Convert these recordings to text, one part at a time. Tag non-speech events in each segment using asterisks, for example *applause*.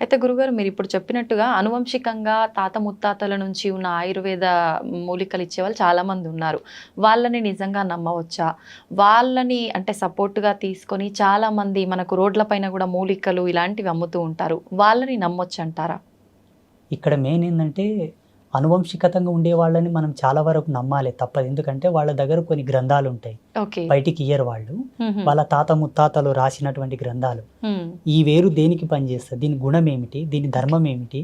అయితే గురుగారు మీరు ఇప్పుడు చెప్పినట్టుగా అనువంశికంగా తాత ముత్తాతల నుంచి ఉన్న ఆయుర్వేద మూలికలు ఇచ్చేవాళ్ళు చాలామంది ఉన్నారు. వాళ్ళని నిజంగా నమ్మవచ్చా? వాళ్ళని అంటే సపోర్ట్గా తీసుకొని చాలామంది మనకు రోడ్లపైన కూడా మూలికలు ఇలాంటివి అమ్ముతూ ఉంటారు. వాళ్ళని నమ్మొచ్చు అంటారా ఇక్కడ మెయిన్ ఏంటంటే అనువంశికతంగా ఉండే వాళ్ళని మనం చాలా వరకు నమ్మాలి తప్పదు. ఎందుకంటే వాళ్ళ దగ్గర కొన్ని గ్రంథాలు ఉంటాయి. బయటికి ఇయ్యరు వాళ్ళు. వాళ్ళ తాత ముత్తాతలు రాసినటువంటి గ్రంథాలు. ఈ వేరు దేనికి పనిచేస్తుంది? దీని గుణం ఏమిటి? దీని ధర్మం ఏమిటి?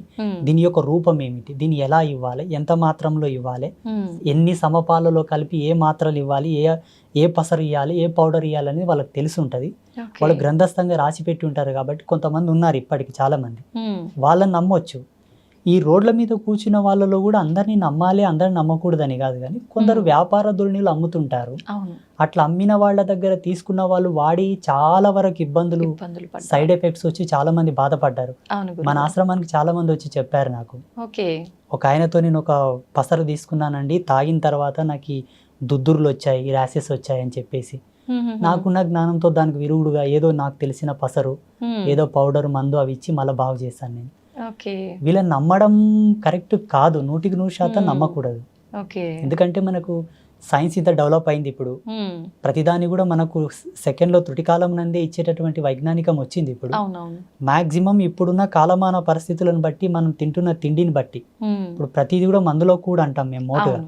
దీని యొక్క రూపం ఏమిటి? దీన్ని ఎలా ఇవ్వాలి? ఎంత మాత్రంలో ఇవ్వాలి? ఎన్ని సమపాలలో కలిపి ఏ మాత్రలు ఇవ్వాలి? ఏ ఏ పసరు ఇవ్వాలి ఏ పౌడర్ ఇవ్వాలని వాళ్ళకి తెలిసి ఉంటుంది. వాళ్ళు గ్రంథస్థంగా రాసి పెట్టి ఉంటారు కాబట్టి కొంతమంది ఉన్నారు ఇప్పటికి చాలా మంది వాళ్ళని నమ్మొచ్చు. ఈ రోడ్ల మీద కూర్చున్న వాళ్ళలో కూడా అందరినీ నమ్మాలి అందరిని నమ్మకూడదని కాదు కానీ కొందరు. వ్యాపార ధోరణిలు అమ్ముతుంటారు. అట్లా అమ్మిన వాళ్ళ దగ్గర తీసుకున్న వాళ్ళు వాడి చాలా వరకు ఇబ్బందులు. సైడ్ ఎఫెక్ట్స్ వచ్చి చాలా మంది బాధపడ్డారు. మన. ఆశ్రమానికి చాలా మంది వచ్చి చెప్పారు నాకు. ఒక ఆయనతో నేను ఒక పసరు తీసుకున్నానండి తాగిన తర్వాత నాకు ఈ దుద్దుర్లు వచ్చాయి ర్యాసెస్ వచ్చాయి అని చెప్పేసి. నాకున్న జ్ఞానంతో దానికి విరుగుడుగా ఏదో నాకు తెలిసిన పసరు ఏదో పౌడర్ మందు అవి ఇచ్చి మళ్ళీ బాగు చేశాను నేను. వీళ్ళని నమ్మడం కరెక్ట్ కాదు. నూటికి నూరు శాతం. నమ్మకూడదు. ఎందుకంటే మనకు సైన్స్ ఇంత డెవలప్ అయింది ఇప్పుడు. ప్రతిదాని కూడా మనకు సెకండ్లో త్రుటి కాలం నందే ఇచ్చేటటువంటి వైజ్ఞానికం వచ్చింది ఇప్పుడు. మాక్సిమం ఇప్పుడున్న కాలమాన పరిస్థితులను బట్టి మనం తింటున్న తిండిని బట్టి. ఇప్పుడు ప్రతిదీ కూడా మందులో కూడా అంటాం మేము మోటుగా.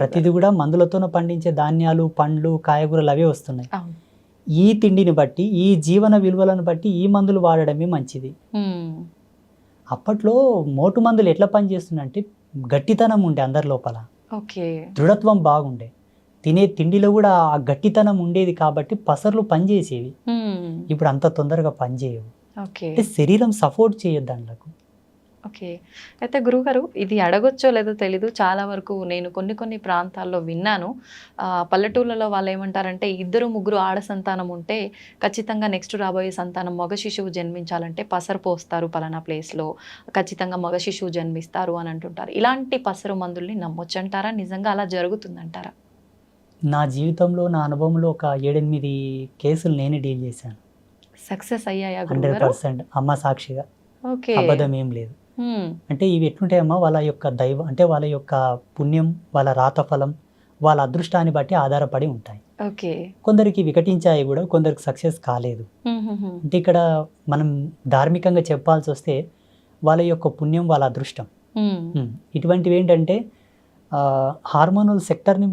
ప్రతిదీ కూడా మందులతోనే పండించే ధాన్యాలు పండ్లు కాయగూరలు అవే వస్తున్నాయి. ఈ తిండిని బట్టి ఈ జీవన విలువలను బట్టి ఈ మందులు వాడడమే మంచిది. అప్పట్లో మోటు మందులు ఎట్లా పనిచేస్తుందంటే గట్టితనం ఉండే అందరి లోపల. ఓకే. దృఢత్వం బాగుండే. తినే తిండిలో కూడా ఆ గట్టితనం ఉండేది కాబట్టి పసర్లు పనిచేసేవి. ఇప్పుడు అంత తొందరగా పనిచేయవు. అంటే శరీరం సపోర్ట్ చేయొద్దు దాంట్లకు. ఓకే. అయితే గురుగారు ఇది అడగొచ్చో లేదో తెలీదు. చాలా వరకు నేను కొన్ని కొన్ని ప్రాంతాల్లో విన్నాను. పల్లెటూళ్ళలో వాళ్ళు ఏమంటారంటే ఇద్దరు ముగ్గురు ఆడ సంతానం ఉంటే ఖచ్చితంగా నెక్స్ట్ రాబోయే సంతానం మగ శిశువు జన్మించాలంటే పసరు పోస్తారు పలానా ప్లేస్లో. ఖచ్చితంగా మగ శిశువు జన్మిస్తారు అని అంటుంటారు. ఇలాంటి పసరు మందుల్ని నమ్మొచ్చంటారా? నిజంగా అలా జరుగుతుందంటారా? నా జీవితంలో నా అనుభవంలో ఒక ఏడెనిమిది కేసులు నేనే డీల్ చేశాను. సక్సెస్ అయ్యాయా హండ్రెడ్ పర్సెంట్. అమ్మ సాక్షిగా. ఓకే. అబద్ధం ఏం లేదు. అంటే ఇవి ఎట్లుంటాయమ్మా? వాళ్ళ యొక్క దైవం అంటే వాళ్ళ యొక్క పుణ్యం వాళ్ళ రాతఫలం వాళ్ళ అదృష్టాన్ని బట్టి ఆధారపడి ఉంటాయి. ఓకే. కొందరికి వికటించాయి కూడా కొందరికి సక్సెస్ కాలేదు. అంటే ఇక్కడ మనం ధార్మికంగా చెప్పాల్సి వస్తే వాళ్ళ యొక్క పుణ్యం వాళ్ళ అదృష్టం. ఇటువంటివి ఏంటంటే హార్మోనల్ సెక్టర్ని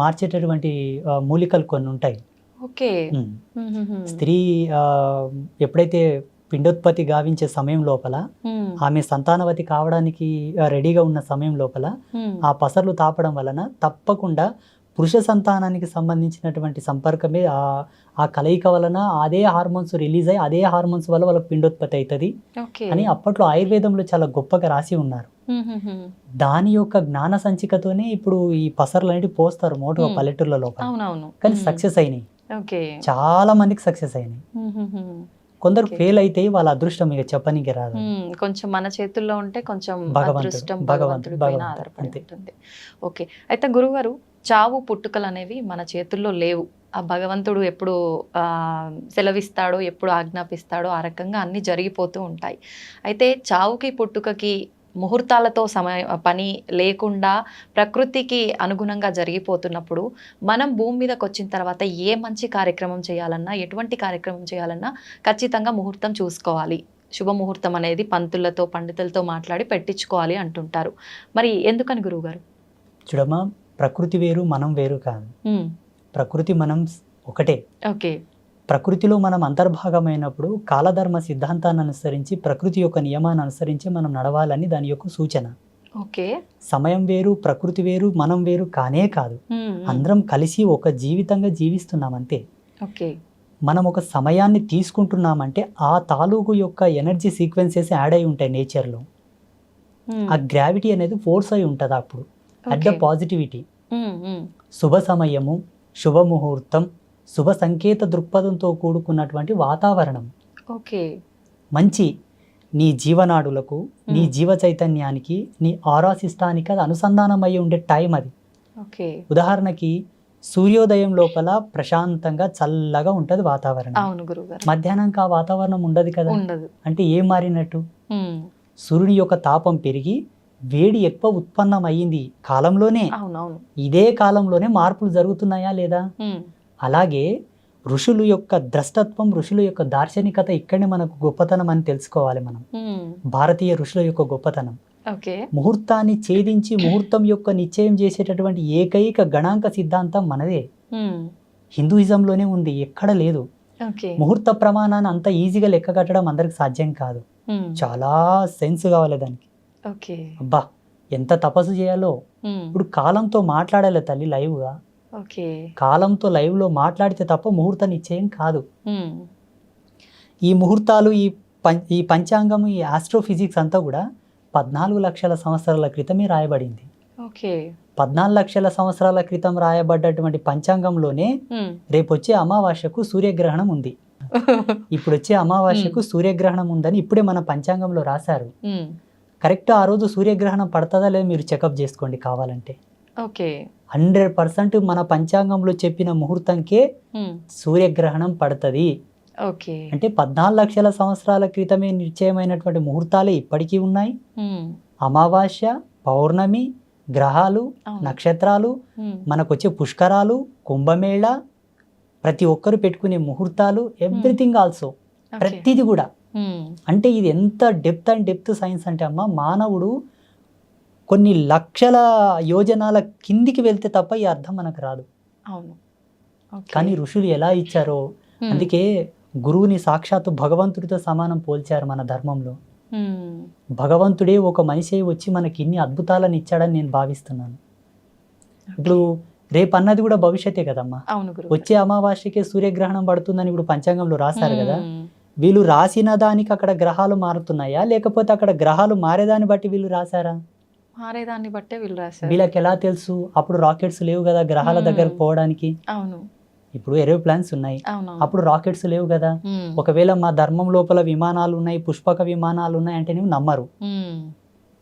మార్చేటటువంటి మూలికలు కొన్ని ఉంటాయి. ఓకే. స్త్రీ ఎప్పుడైతే పిండోత్పత్తి గావించే సమయం లోపల. ఆమె సంతానవతి కావడానికి రెడీగా ఉన్న సమయం లోపల. ఆ పసర్లు తాపడం వలన తప్పకుండా పురుష సంతానానికి సంబంధించినటువంటి సంపర్కమే ఆ ఆ కలయిక వలన అదే హార్మోన్స్ రిలీజ్ అయ్యి అదే హార్మోన్స్ వల్ల వాళ్ళకి పిండోత్పత్తి అవుతుంది అని అప్పట్లో ఆయుర్వేదంలో చాలా గొప్పగా రాసి ఉన్నారు. దాని యొక్క జ్ఞాన సంచికతోనే ఇప్పుడు ఈ పసర్లు అనేవి పోస్తారు మోటుగా. పల్లెటూర్ల లోపల అవునవును కానీ. సక్సెస్ అయినాయి చాలా మందికి సక్సెస్ అయినాయి. కొందరు. ఫెయిల్ అయితే వాళ్ళ అదృష్టం ఇక చెప్పనీకి రాదు కొంచెం మన చేతుల్లో ఉంటే కొంచెం అదృష్టం భగవంతుడు, పైన ఆధారపడి. ఉంటుంది ఓకే అయితే గురుగారు చావు పుట్టుకలు అనేవి మన చేతుల్లో లేవు ఆ భగవంతుడు ఎప్పుడు ఆ, సెలవిస్తాడో ఎప్పుడు ఆజ్ఞాపిస్తాడో ఆ రకంగా అన్ని జరిగిపోతూ ఉంటాయి అయితే చావుకి పుట్టుకకి ముహూర్తాలతో సమయ పని లేకుండా ప్రకృతికి అనుగుణంగా జరిగిపోతున్నప్పుడు మనం భూమి మీదకి వచ్చిన తర్వాత ఏ మంచి కార్యక్రమం చేయాలన్నా ఎటువంటి కార్యక్రమం చేయాలన్నా ఖచ్చితంగా ముహూర్తం చూసుకోవాలి. శుభముహూర్తం అనేది పంతులతో పండితులతో మాట్లాడి పెట్టించుకోవాలి అంటుంటారు. మరి ఎందుకని గురువుగారు? చూడమ్మా ప్రకృతి వేరు మనం వేరు కాదు. ప్రకృతి మనం ఒకటే. ఓకే. ప్రకృతిలో మనం అంతర్భాగమైనప్పుడు కాలధర్మ సిద్ధాంతాన్ని అనుసరించి ప్రకృతి యొక్క నియమాన్ని అనుసరించి మనం నడవాలని దాని యొక్క సూచన. ఓకే. సమయం వేరు ప్రకృతి వేరు మనం వేరు కానే కాదు. అందరం కలిసి ఒక జీవితంగా జీవిస్తున్నాం అంతే. ఓకే. మనం ఒక సమయాన్ని తీసుకుంటున్నామంటే ఆ తాలూకు యొక్క ఎనర్జీ సీక్వెన్సెస్ యాడ్ అయి ఉంటాయి నేచర్లో. ఆ గ్రావిటీ అనేది ఫోర్స్ అయి ఉంటుంది అప్పుడు. At the. పాజిటివిటీ. శుభ సమయము శుభముహూర్తం శుభ సంకేత దృక్పథంతో కూడుకున్నటువంటి వాతావరణం. ఓకే. మంచి నీ జీవనాడులకు నీ. జీవ చైతన్యానికి నీ ఆరాసిష్టానికి అది అనుసంధానం అయి ఉండే టైం అది. ఓకే. ఉదాహరణకి సూర్యోదయం లోపల ప్రశాంతంగా చల్లగా ఉంటది వాతావరణం. అవును గురుగారు. ఆ వాతావరణం ఉండదు కదా? ఉండదు. అంటే ఏం మారినట్టు? సూర్యుని యొక్క తాపం పెరిగి వేడి ఎక్కువ ఉత్పన్నం అయ్యింది కాలంలోనే. అవునవును. ఇదే కాలంలోనే మార్పులు జరుగుతున్నాయా లేదా? అలాగే ఋషులు యొక్క ద్రష్టత్వం ఋషుల యొక్క దార్శనికత ఇక్కడనే మనకు గొప్పతనం అని తెలుసుకోవాలి మనం. భారతీయ ఋషుల యొక్క గొప్పతనం. ముహూర్తాన్ని ఛేదించి ముహూర్తం యొక్క నిశ్చయం చేసేటటువంటి ఏకైక గణాంక సిద్ధాంతం మనదే. హిందూయిజంలోనే ఉంది ఎక్కడ లేదు. ముహూర్త ప్రమాణాన్ని అంత ఈజీగా లెక్క కట్టడం అందరికి సాధ్యం కాదు. చాలా సెన్స్ కావాలి దానికి. అబ్బా ఎంత తపస్సు చేయాలో. ఇప్పుడు కాలంతో మాట్లాడాలి తల్లి లైవ్గా. కాలంతో లైవ్లో మాట్లాడితే తప్ప ముహూర్త నిశ్చయం కాదు. ఈ ముహూర్తాలు ఈ ఈ పంచాంగం ఈ ఆస్ట్రోఫిజిక్స్ అంతా కూడా పద్నాలుగు లక్షల సంవత్సరాల క్రితమే రాయబడింది. ఓకే. పద్నాలుగు లక్షల సంవత్సరాల క్రితం రాయబడ్డటువంటి పంచాంగంలోనే రేపు వచ్చే అమావాస్యకు సూర్యగ్రహణం ఉంది. *laughs* ఇప్పుడు వచ్చే అమావాస్యకు సూర్యగ్రహణం ఉందని ఇప్పుడే మన పంచాంగంలో రాశారు. కరెక్ట్ ఆ రోజు సూర్యగ్రహణం పడుతుందా లేదా మీరు చెకప్ చేసుకోండి కావాలంటే. ఓకే. హండ్రెడ్ పర్సెంట్ మన పంచాంగంలో చెప్పిన ముహూర్తంకే ఉమ్, సూర్యగ్రహణం పడుతుంది. ఓకే. అంటే పద్నాలుగు లక్షల సంవత్సరాల క్రితమే నిశ్చయమైనటువంటి ముహూర్తాలే ఇప్పటికీ ఉన్నాయి. ఉమ్, అమావాస్య పౌర్ణమి గ్రహాలు. నక్షత్రాలు ఉమ్, మనకు వచ్చే పుష్కరాలు కుంభమేళ ప్రతి ఒక్కరు పెట్టుకునే ముహూర్తాలు ఎవ్రీథింగ్ ఆల్సో. ప్రతిది కూడా. అంటే ఇది ఎంత డెప్త్ అండ్ డెప్త్ సైన్స్ అంటే అమ్మ మానవుడు కొన్ని లక్షల యోజనాల కిందికి వెళ్తే తప్ప ఈ అర్థం మనకు రాదు. అవును. కానీ ఋషులు ఎలా ఇచ్చారో అందుకే గురువుని సాక్షాత్తు భగవంతుడితో సమానం పోల్చారు మన ధర్మంలో. భగవంతుడే ఒక మనిషి వచ్చి మనకి ఇన్ని అద్భుతాలను ఇచ్చాడని నేను భావిస్తున్నాను. ఇప్పుడు రేపు అన్నది కూడా భవిష్యత్తే కదమ్మా. వచ్చే అమావాస్యకే సూర్యగ్రహణం పడుతుందని ఇప్పుడు పంచాంగంలో రాశారు కదా. వీళ్ళు రాసిన దానికి అక్కడ గ్రహాలు మారుతున్నాయా? లేకపోతే అక్కడ గ్రహాలు మారేదాన్ని బట్టి వీళ్ళు రాశారా? మారేదాన్ని బట్టే వీళ్ళు రాశారు. వీళ్ళకి ఎలా తెలుసు? అప్పుడు రాకెట్స్ లేవు కదా గ్రహాల. దగ్గర పోవడానికి. అవును. ఇప్పుడు ఏరోప్లాన్స్ ఉన్నాయి. అప్పుడు రాకెట్స్ లేవు కదా. ఒకవేళ మా ధర్మం లోపల విమానాలు ఉన్నాయి పుష్పక విమానాలు ఉన్నాయి అంటే నువ్వు నమ్మరు.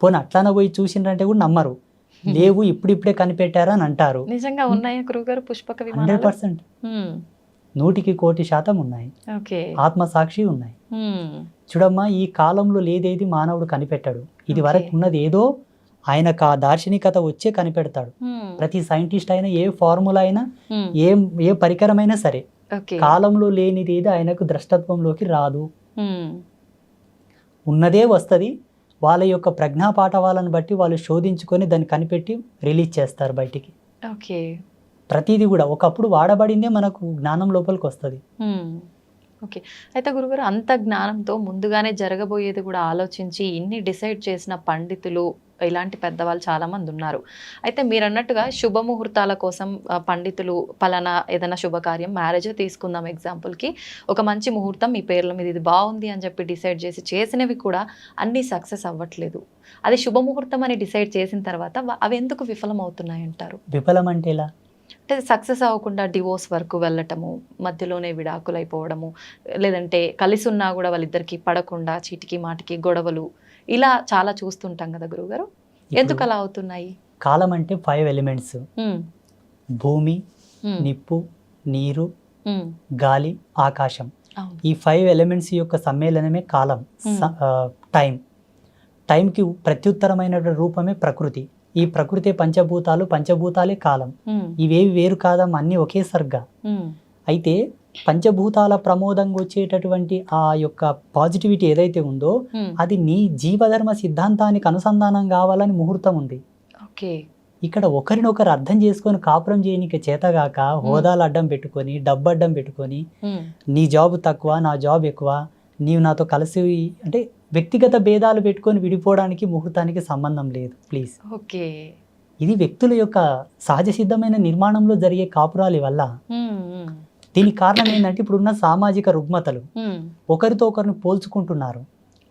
పోనీ అట్లానే పోయి చూసిండ్రంటే కూడా నమ్మరు. లేవు ఇప్పుడిప్పుడే కనిపెట్టారా అని అంటారు. నిజంగా ఉన్నాయా గురుగారు పుష్పక హండ్రెడ్ పర్సెంట్. నూటికి కోటి శాతం ఉన్నాయి. ఓకే. ఆత్మసాక్షి ఉన్నాయి. చూడమ్మా ఈ కాలంలో లేదేది మానవుడు కనిపెట్టాడు. ఇది. వరకు ఉన్నది ఏదో ఆయనకు ఆ దార్శనికత వచ్చే కనిపెడతాడు. ప్రతి సైంటిస్ట్ అయినా ఏ ఫార్ములా అయినా ఏ ఏ పరికరమైనా సరే కాలంలో లేనిది ఏది ఆయనకు ద్రష్టత్వంలోకి రాదు. ఉన్నదే వస్తుంది వాళ్ళ యొక్క ప్రజ్ఞా పాఠవాలను బట్టి వాళ్ళు శోధించుకొని దాన్ని కనిపెట్టి రిలీజ్ చేస్తారు బయటికి. ఓకే. ప్రతిదీ కూడా ఒకప్పుడు వాడబడిందే మనకు జ్ఞానం లోపలికి వస్తుంది. ఓకే. అయితే గురుగారు అంత జ్ఞానంతో ముందుగానే జరగబోయేది కూడా ఆలోచించి ఇన్ని డిసైడ్ చేసిన పండితులు ఇలాంటి పెద్దవాళ్ళు చాలా మంది ఉన్నారు. అయితే మీరు అన్నట్టుగా శుభముహూర్తాల కోసం పండితులు పలానా ఏదైనా శుభకార్యం మ్యారేజ్ తీసుకుందాం ఎగ్జాంపుల్కి ఒక మంచి ముహూర్తం మీ పేర్ల మీద ఇది బాగుంది అని చెప్పి డిసైడ్ చేసి చేసినవి కూడా అన్నీ సక్సెస్ అవ్వట్లేదు. అది శుభముహూర్తం అని డిసైడ్ చేసిన తర్వాత అవి ఎందుకు విఫలం అవుతున్నాయి అంటారు? విఫలం అంటే ఎలా? అంటే సక్సెస్ అవ్వకుండా డివోర్స్ వరకు వెళ్ళటము మధ్యలోనే విడాకులు అయిపోవడము లేదంటే కలిసి ఉన్నా కూడా వాళ్ళిద్దరికి పడకుండా చీటికి మాటికి గొడవలు ఇలా చాలా చూస్తుంటాం కదా గురుగారు ఎందుకు అలా అవుతున్నాయి? కాలం అంటే ఫైవ్ ఎలిమెంట్స్ భూమి నిప్పు నీరు గాలి ఆకాశం. ఈ ఫైవ్ ఎలిమెంట్స్ యొక్క సమ్మేళనమే కాలం టైం టైంకి ప్రత్యుత్తరమైన రూపమే ప్రకృతి. ఈ ప్రకృతి పంచభూతాలు పంచభూతాలే కాలం. ఇవేవి వేరు కాదమ్మా అన్నీ ఒకే సర్గా. ఉమ్, అయితే పంచభూతాల ప్రమోదంగా వచ్చేటటువంటి ఆ యొక్క పాజిటివిటీ ఏదైతే ఉందో అది నీ జీవధర్మ సిద్ధాంతానికి అనుసంధానం కావాలని ముహూర్తం ఉంది. ఓకే. ఇక్కడ ఒకరినొకరు అర్థం చేసుకొని కాపురం చేయనీకి చేతగాక హోదాలు అడ్డం పెట్టుకొని డబ్బు అడ్డం పెట్టుకొని నీ జాబ్ తక్కువ నా జాబ్ ఎక్కువ నీవు నాతో కలిసి అంటే వ్యక్తిగత భేదాలు పెట్టుకొని విడిపోవడానికి ముహూర్తానికి సంబంధం లేదు ప్లీజ్ ఓకే. ఇది వ్యక్తుల యొక్క సహజ సిద్ధమైన నిర్మాణంలో జరిగే కాపురాలి వల్ల దీనికి కారణం ఏంటంటే ఇప్పుడున్న సామాజిక రుగ్మతలు ఒకరితో ఒకరిని పోల్చుకుంటున్నారు.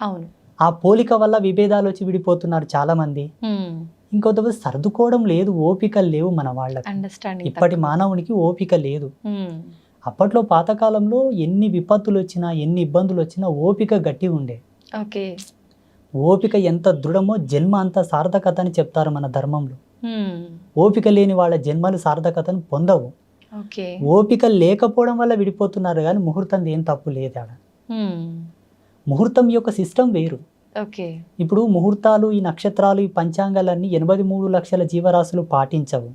అవును. ఆ పోలిక వల్ల విభేదాలు వచ్చి విడిపోతున్నారు చాలా మంది ఇంకొంత సర్దుకోవడం లేదు ఓపికలు లేవు మన వాళ్ళకి. ఇప్పటి. మానవునికి ఓపిక లేదు. అప్పట్లో పాతకాలంలో ఎన్ని విపత్తులు వచ్చినా ఎన్ని ఇబ్బందులు వచ్చినా ఓపిక గట్టి ఉండే. ఓకే. ఓపిక ఎంత దృఢమో జన్మ అంత సార్థకత అని చెప్తారు మన ధర్మంలో. ఓపిక లేని వాళ్ళ జన్మలు సార్థకతను పొందవు. ఓపిక లేకపోవడం వల్ల విడిపోతున్నారు కానీ ముహూర్తం ఏం తప్పు లేదు ఆడ. ముహూర్తం యొక్క సిస్టమ్ వేరు. ఇప్పుడు ముహూర్తాలు ఈ నక్షత్రాలు ఈ పంచాంగాలన్నీ ఎనభై మూడు లక్షల జీవరాశులు పాటించవు.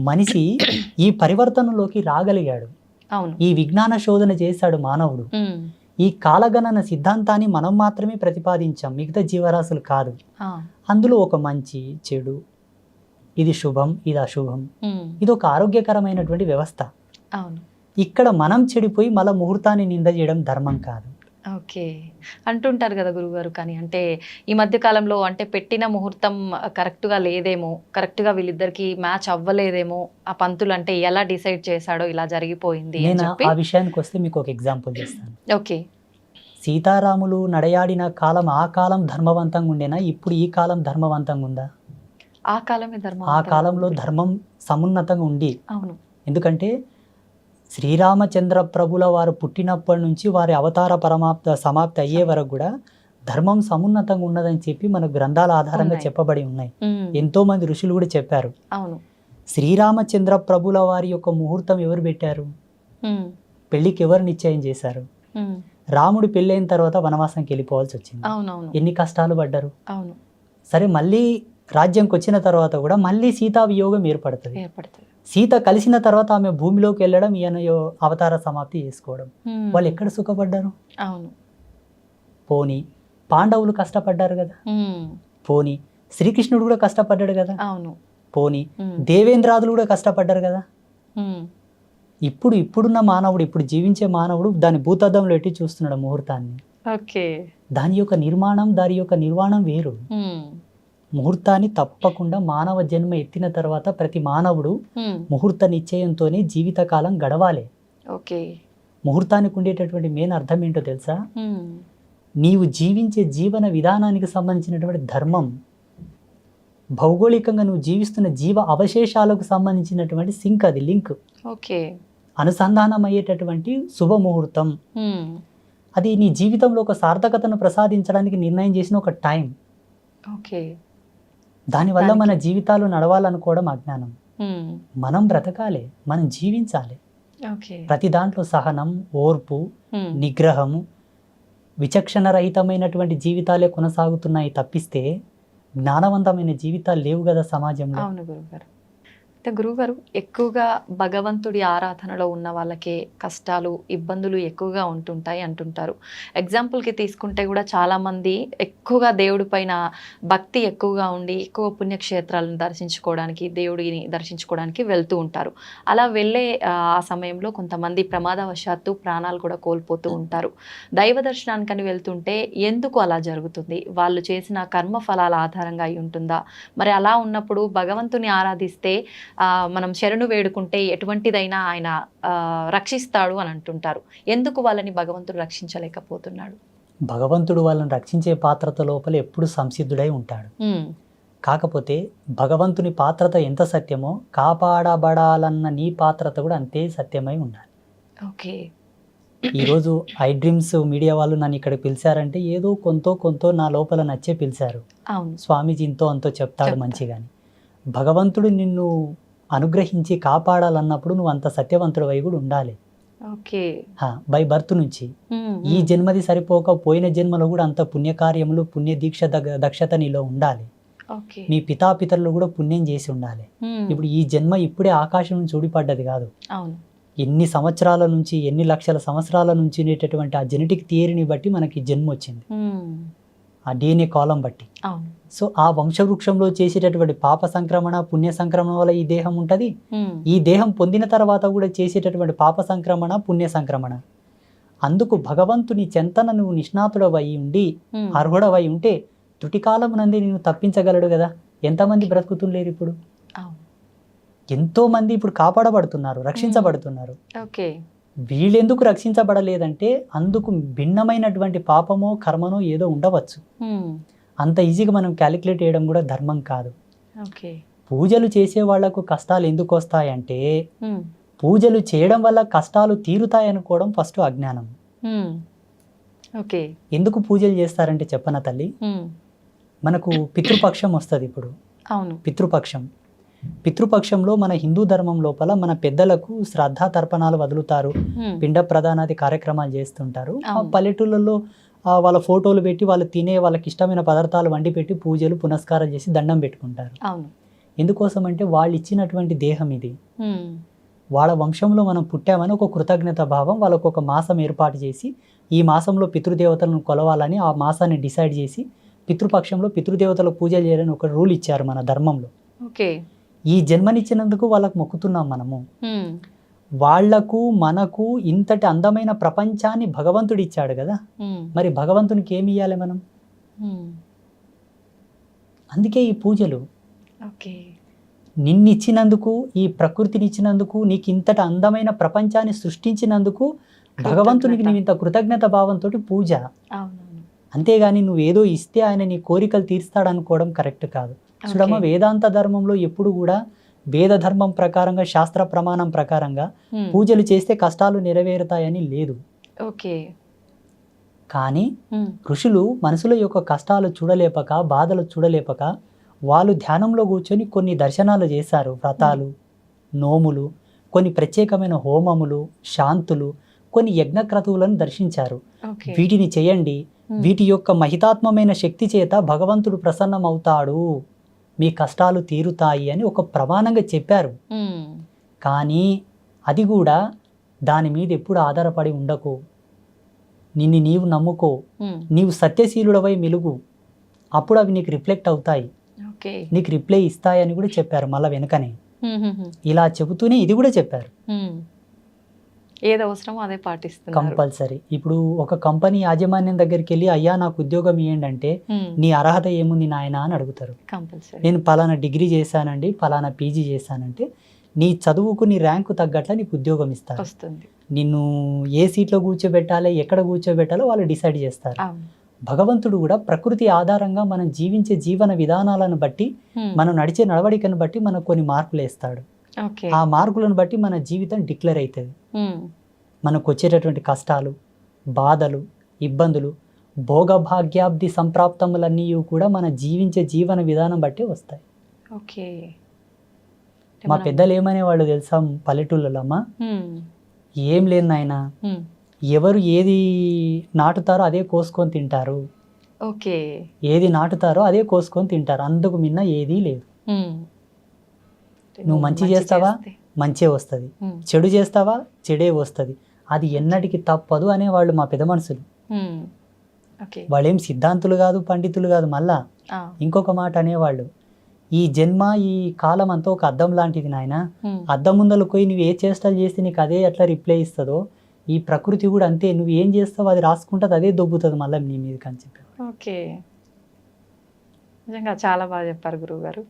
మనిషి ఈ పరివర్తనలోకి రాగలిగాడు. ఈ విజ్ఞాన శోధన చేశాడు మానవుడు. ఈ కాలగణన సిద్ధాంతాన్ని మనం మాత్రమే ప్రతిపాదించాం. మిగతా జీవరాశులు కాదు. అందులో ఒక మంచి చెడు ఇది శుభం ఇది అశుభం. ఇది ఒక ఆరోగ్యకరమైనటువంటి వ్యవస్థ. అవును. ఇక్కడ మనం చెడిపోయి మళ్ళా ముహూర్తాన్ని నింద చేయడం ధర్మం కాదు. ఓకే. అంటుంటారు కదా గురుగారు కానీ అంటే ఈ మధ్య కాలంలో అంటే పెట్టిన ముహూర్తం కరెక్ట్గా లేదేమో కరెక్ట్గా వీళ్ళిద్దరికి మ్యాచ్ అవ్వలేదేమో ఆ పంతులు అంటే ఎలా డిసైడ్ చేశాడో ఇలా జరిగిపోయింది ఆ విషయానికి వస్తే మీకు ఒక ఎగ్జాంపుల్ చేస్తాను. ఓకే. సీతారాములు నడయాడిన కాలం ఆ కాలం ధర్మవంతంగా ఉండేనా? ఇప్పుడు ఈ కాలం ధర్మవంతంగా ఉందా? ఆ కాలమే ధర్మం ఆ. కాలంలో ధర్మం సమున్నతంగా ఉండి అవును. ఎందుకంటే శ్రీరామచంద్ర ప్రభుల వారు పుట్టినప్పటి నుంచి వారి అవతార పరమాప్త సమాప్తి అయ్యే వరకు కూడా ధర్మం సమున్నతంగా ఉన్నదని చెప్పి మన గ్రంథాల ఆధారంగా. చెప్పబడి ఉన్నాయి. ఎంతో మంది ఋషులు కూడా చెప్పారు. అవును. శ్రీరామచంద్ర ప్రభుల వారి యొక్క ముహూర్తం ఎవరు పెట్టారు? పెళ్ళికి ఎవరు నిశ్చయం చేశారు? రాముడు పెళ్ళైన తర్వాత వనవాసంకి వెళ్ళిపోవాల్సి వచ్చింది. ఎన్ని కష్టాలు పడ్డారు? అవును. సరే మళ్ళీ రాజ్యంకి వచ్చిన తర్వాత కూడా మళ్ళీ సీతా వియోగం ఏర్పడుతుంది. ఏర్పడుతుంది. సీత కలిసిన తర్వాత ఆమె భూమిలోకి వెళ్ళడం ఈయన అవతార సమాప్తి చేసుకోవడం. వాళ్ళు ఎక్కడ సుఖపడ్డారు? అవును. పోని పాండవులు కష్టపడ్డారు కదా. పోని శ్రీకృష్ణుడు కూడా కష్టపడ్డాడు కదా. అవును. పోని దేవేంద్రాదులు కూడా కష్టపడ్డారు కదా. ఇప్పుడు ఇప్పుడున్న మానవుడు ఇప్పుడు జీవించే మానవుడు దాని భూతద్దంలో ఎట్టి చూస్తున్నాడు ముహూర్తాన్ని. దాని యొక్క నిర్మాణం దాని యొక్క నిర్మాణం వేరు. ముహూర్తాన్ని తప్పకుండా మానవ జన్మ ఎత్తిన తర్వాత ప్రతి మానవుడు ముహూర్త నిశ్చయంతోనే జీవితకాలం గడవాలి. ఓకే. ముహూర్తానికి ఉండేటటువంటి మెయిన్ అర్థం ఏంటో తెలుసా? నీవు జీవించే జీవన విధానానికి సంబంధించినటువంటి ధర్మం భౌగోళికంగా నువ్వు జీవిస్తున్న జీవ అవశేషాలకు సంబంధించినటువంటి సింక్ అది లింక్. ఓకే. అనుసంధానం అయ్యేటటువంటి శుభముహూర్తం అది నీ జీవితంలో ఒక సార్థకతను ప్రసాదించడానికి నిర్ణయం చేసిన ఒక టైం. ఓకే. దానివల్ల మన జీవితాలు నడవాలనుకోవడం అజ్ఞానం. మనం బ్రతకాలి మనం జీవించాలి. ప్రతి దాంట్లో సహనం ఓర్పు నిగ్రహము విచక్షణ రహితమైనటువంటి జీవితాలే కొనసాగుతున్నాయి తప్పిస్తే జ్ఞానవంతమైన జీవితాలు లేవు కదా సమాజంలో. అయితే గురుగారు ఎక్కువగా భగవంతుడి ఆరాధనలో ఉన్న వాళ్ళకే కష్టాలు ఇబ్బందులు ఎక్కువగా ఉంటుంటాయి అంటుంటారు. ఎగ్జాంపుల్కి తీసుకుంటే కూడా చాలామంది ఎక్కువగా దేవుడి పైన భక్తి ఎక్కువగా ఉండి ఎక్కువ పుణ్యక్షేత్రాలను దర్శించుకోవడానికి దేవుడిని దర్శించుకోవడానికి వెళ్తూ ఉంటారు. అలా వెళ్ళే ఆ, సమయంలో కొంతమంది ప్రమాదవశాత్తు ప్రాణాలు కూడా కోల్పోతూ ఉంటారు. దైవ దర్శనానికని వెళ్తుంటే ఎందుకు అలా జరుగుతుంది? వాళ్ళు చేసిన కర్మ ఫలాల ఆధారంగా అయి ఉంటుందా? మరి అలా ఉన్నప్పుడు భగవంతుని ఆరాధిస్తే మనం శరణు వేడుకుంటే ఎటువంటిదైనా ఆయన రక్షిస్తాడు అని అంటుంటారు. ఎందుకు వాళ్ళని భగవంతుడు రక్షించలేకపోతున్నాడు? భగవంతుడు వాళ్ళని రక్షించే పాత్రత లోపల ఎప్పుడు సంసిద్ధుడై ఉంటాడు. కాకపోతే భగవంతుని పాత్రత ఎంత సత్యమో కాపాడబడాలన్న నీ పాత్రత కూడా అంతే సత్యమై ఉండాలి. ఓకే. ఈరోజు ఐ డ్రీమ్స్ మీడియా వాళ్ళు నన్ను ఇక్కడ పిలిచారంటే ఏదో కొంతో కొంతో నా లోపల నచ్చే పిలిచారు. స్వామీజీ ఇంతో అంతో చెప్తాడు చెప్తా. మంచిగాని. భగవంతుడు నిన్ను అనుగ్రహించి కాపాడాలన్నప్పుడు నువ్వు అంత సత్యవంతుడు అయి కూడా ఉండాలి. ఓకే. బై బర్త్ నుంచి. ఈ జన్మది సరిపోక పోయిన జన్మలో కూడా అంత పుణ్యకార్యములు పుణ్య దీక్ష దక్షత నీలో ఉండాలి. మీ పితాపితరులు కూడా పుణ్యం చేసి ఉండాలి. ఇప్పుడు ఈ జన్మ ఇప్పుడే ఆకాశం నుంచి ఊడిపడ్డది కాదు. ఎన్ని సంవత్సరాల నుంచి ఎన్ని లక్షల సంవత్సరాల నుంచి ఉండేటటువంటి ఆ జెనెటిక్ థియరీని బట్టి మనకి జన్మ వచ్చింది ఆ డిఎన్ఏ కాలం బట్టి. సో ఆ వంశవృక్షంలో చేసేటటువంటి పాప సంక్రమణ పుణ్య సంక్రమణ వల్ల ఈ దేహం ఉంటుంది. ఈ దేహం పొందిన తర్వాత కూడా చేసేటటువంటి పాప సంక్రమణ పుణ్య సంక్రమణ. అందుకు భగవంతుని చెంతన నువ్వు నిష్ణాతుడవై ఉండి అర్హుడవై ఉంటే తుటికాలం నంది నేను తప్పించగలడు కదా. ఎంతమంది బ్రతుకుతుండలేరు ఇప్పుడు? అవును. ఎంతో మంది ఇప్పుడు కాపాడబడుతున్నారు రక్షించబడుతున్నారు. ఓకే. వీళ్ళెందుకు రక్షించబడలేదంటే అందుకు భిన్నమైనటువంటి పాపమో కర్మనో ఏదో ఉండవచ్చు. అంత ఈజీగా మనం క్యాలిక్యులేట్ చేయడం కూడా ధర్మం కాదు. పూజలు చేసే వాళ్ళకు కష్టాలు ఎందుకు వస్తాయంటే పూజలు చేయడం వల్ల కష్టాలు తీరుతాయనుకోవడం ఫస్ట్ అజ్ఞానం. ఓకే. ఎందుకు పూజలు చేస్తారంటే చెప్పన తల్లి? మనకు పితృపక్షం వస్తుంది ఇప్పుడు. అవును. పితృపక్షం. పితృపక్షంలో మన హిందూ ధర్మం లోపల మన పెద్దలకు శ్రద్ధా తర్పణాలు వదులుతారు. పిండ ప్రధానాది కార్యక్రమాలు చేస్తుంటారు. పల్లెటూళ్ళలో వాళ్ళ ఫోటోలు పెట్టి వాళ్ళు తినే వాళ్ళకి ఇష్టమైన పదార్థాలు వండి పెట్టి పూజలు పునస్కారం చేసి దండం పెట్టుకుంటారు. ఎందుకోసం అంటే వాళ్ళు ఇచ్చినటువంటి దేహం ఇది. వాళ్ళ వంశంలో మనం పుట్టామని ఒక కృతజ్ఞత భావం వాళ్ళకు ఒక మాసం ఏర్పాటు చేసి ఈ మాసంలో పితృదేవతలను కొలవాలని ఆ మాసాన్ని డిసైడ్ చేసి పితృపక్షంలో పితృదేవతలకు పూజలు చేయాలని ఒక రూల్ ఇచ్చారు మన ధర్మంలో. ఓకే. ఈ జన్మనిచ్చినందుకు వాళ్ళకు మొక్కుతున్నాం మనము. వాళ్ళకు మనకు ఇంతటి అందమైన ప్రపంచాన్ని భగవంతుడు ఇచ్చాడు కదా మరి భగవంతునికి ఏమి ఇవ్వాలి మనం? అందుకే ఈ పూజలు. నిన్నిచ్చినందుకు ఈ ప్రకృతిని ఇచ్చినందుకు నీకు ఇంతటి అందమైన ప్రపంచాన్ని సృష్టించినందుకు భగవంతునికి నీవు ఇంత కృతజ్ఞత భావంతో పూజ. అంతేగాని నువ్వు ఏదో ఇస్తే ఆయన నీ కోరికలు తీర్స్తాడు అనుకోవడం కరెక్ట్ కాదు. చూడమ్మ. వేదాంత ధర్మంలో ఎప్పుడు కూడా వేద ధర్మం ప్రకారంగా శాస్త్ర ప్రమాణం ప్రకారంగా ఉమ్, పూజలు చేస్తే కష్టాలు నెరవేరుతాయని లేదు. ఓకే కానీ ఉమ్, ఋషులు మనుషుల యొక్క కష్టాలు చూడలేపక బాధలు చూడలేపక వాళ్ళు ధ్యానంలో కూర్చొని కొన్ని దర్శనాలు చేశారు. వ్రతాలు నోములు కొన్ని ప్రత్యేకమైన హోమములు శాంతులు కొన్ని యజ్ఞక్రతువులను దర్శించారు. వీటిని చేయండి. ఉమ్, వీటి యొక్క మహితాత్మమైన శక్తి చేత భగవంతుడు ప్రసన్నమవుతాడు. మీ కష్టాలు తీరుతాయి అని ఒక ప్రమాణంగా చెప్పారు. కానీ అది కూడా దాని మీద ఎప్పుడు ఆధారపడి ఉండకు. నిన్ను నీవు నమ్ముకో. నీవు సత్యశీలుడవై మెలుగు. అప్పుడు అవి నీకు రిఫ్లెక్ట్ అవుతాయి. నీకు రిప్లై ఇస్తాయని కూడా చెప్పారు మళ్ళీ వెనుకనే. ఇలా చెబుతూనే ఇది కూడా చెప్పారు. ఏది అవసరమో అదే పాటిస్తున్నారు. కంపల్సరీ. ఇప్పుడు ఒక కంపెనీ యాజమాన్యం దగ్గరికి వెళ్ళి అయ్యా నాకు ఉద్యోగం ఇవ్వండి నీ అర్హత ఏముంది నాయన? అని అడుగుతారు. కంపల్సరీ. నేను పలానా డిగ్రీ చేశానండి పలానా పీజీ చేశానంటే నీ చదువుకు నీ ర్యాంకు తగ్గట్ల నీకు ఉద్యోగం ఇస్తారు. వస్తుంది. నిన్ను ఏ సీట్లో కూర్చోబెట్టాలి ఎక్కడ కూర్చోబెట్టాలో వాళ్ళు డిసైడ్ చేస్తారు. భగవంతుడు కూడా ప్రకృతి ఆధారంగా మనం జీవించే జీవన విధానాలను బట్టి మనం నడిచే నడవడికను బట్టి మనకు కొన్ని మార్కులు వేస్తాడు ఆ మార్కులను బట్టి మన జీవితం డిక్లేర్ అవుతుంది మనకు వచ్చేటటువంటి కష్టాలు బాధలు ఇబ్బందులు భోగభాగ్యాబ్ది సంప్రాప్తములన్నీ కూడా మన జీవించే జీవన విధానం బట్టి వస్తాయి. ఓకే. మా పెద్దలు ఏమనేవాళ్ళు తెలుసా పల్లెటూళ్ళలో అమ్మ ఉమ్, ఏం లేదు నాయన. ఉమ్, ఎవరు ఏది నాటుతారో అదే కోసుకొని తింటారు. ఓకే. ఏది నాటుతారో అదే కోసుకొని తింటారు. అందుకు మిన్న ఏదీ లేదు. నువ్వు మంచి చేస్తావా? చేస్తే, మంచే వస్తుంది. చెడు చేస్తావా? చెడే వస్తుంది. అది ఎన్నటికి తప్పదు అనేవాళ్ళు మా పెద్ద మనుషులు వాళ్ళేం సిద్ధాంతులు కాదు పండితులు కాదు మళ్ళా ఇంకొక మాట అనేవాళ్ళు. ఈ జన్మ ఈ కాలం అంతా ఒక అద్దం లాంటిది నాయన. అద్దం ముందర పోయి నువ్వు ఏ చేష్టలు చేస్తే నీకు అదే ఎట్లా రిప్లై ఇస్తుందో ఈ ప్రకృతి కూడా అంతే. నువ్వు ఏం చేస్తావో అది రాసుకుంటుంది అదే దొబ్బుతుంది మళ్ళీ నీ మీదకి అని చెప్పి. ఓకే. నిజంగా చాలా బాగా చెప్పారు గురువు గారు